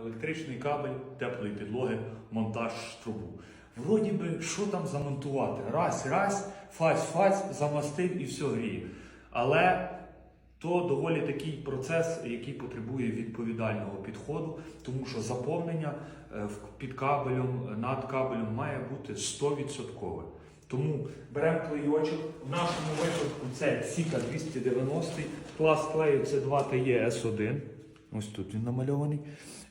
Електричний кабель, теплої підлоги, монтаж трубу. Вроді би, що там замонтувати? Раз, раз, фась, фась, замастив і все гріє. Але то доволі такий процес, який потребує відповідального підходу, тому що заповнення е, під кабелем, над кабелем має бути 100%. Тому беремо клейочок. В нашому випадку це Сіка 290, клас клею це 2 TE S1. Ось тут він намальований.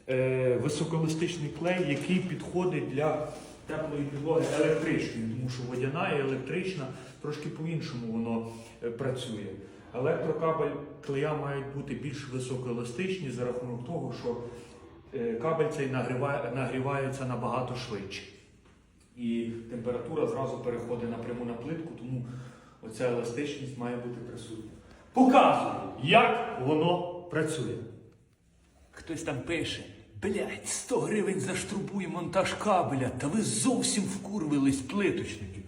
Е, високоеластичний клей, який підходить для теплої підлоги електричної, тому що водяна і електрична трошки по-іншому воно е, працює. Електрокабель клея мають бути більш високоеластичні за рахунок того, що е, кабель цей нагріває, нагрівається набагато швидше. І температура зразу переходить напряму на плитку, тому оця еластичність має бути присутня. Показую, як воно працює. Хтось там пише. Блять, 100 гривень за штрубу і монтаж кабеля, та ви зовсім вкурвились плиточники.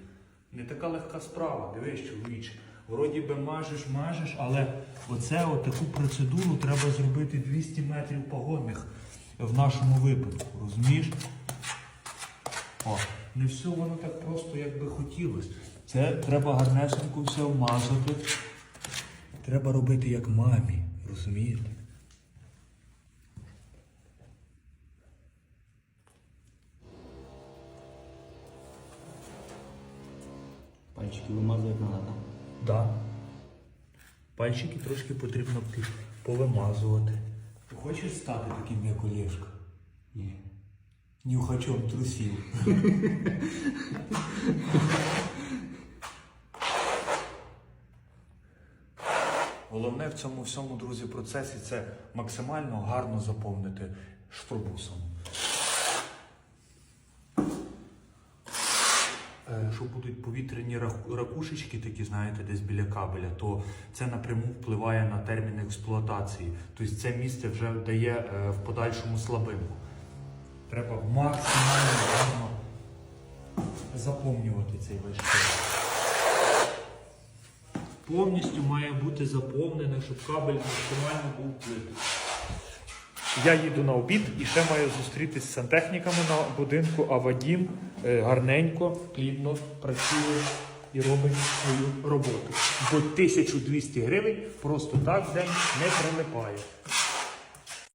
Не така легка справа, дивись, чоловіче. Вроді би мажеш, мажеш, але оце таку процедуру треба зробити 200 метрів погодних в нашому випадку. Розумієш? О, не все воно так просто, як би хотілося. Це треба гарнесенько все вмазати. Треба робити як мамі, розумієте? Пальчики вимазувати треба, так? Да. Пальчики трошки потрібно повимазувати. Ти хочеш стати таким, як Олєшка? Ні. Нюхачом трусів. Головне в цьому всьому, друзі, процесі це максимально гарно заповнити штробусом. Е, Що будуть повітряні ракушечки, такі, знаєте, десь біля кабеля, то це напряму впливає на термін експлуатації. Тобто це місце вже дає е, в подальшому слабинку. Треба максимально заповнювати цей весь час. Повністю має бути заповнене, щоб кабель максимально був плитий. Я їду на обід і ще маю зустрітися з сантехніками на будинку, а Вадім е, гарненько, плідно працює і робить свою роботу. Бо 1200 гривень просто так в день не прилипає.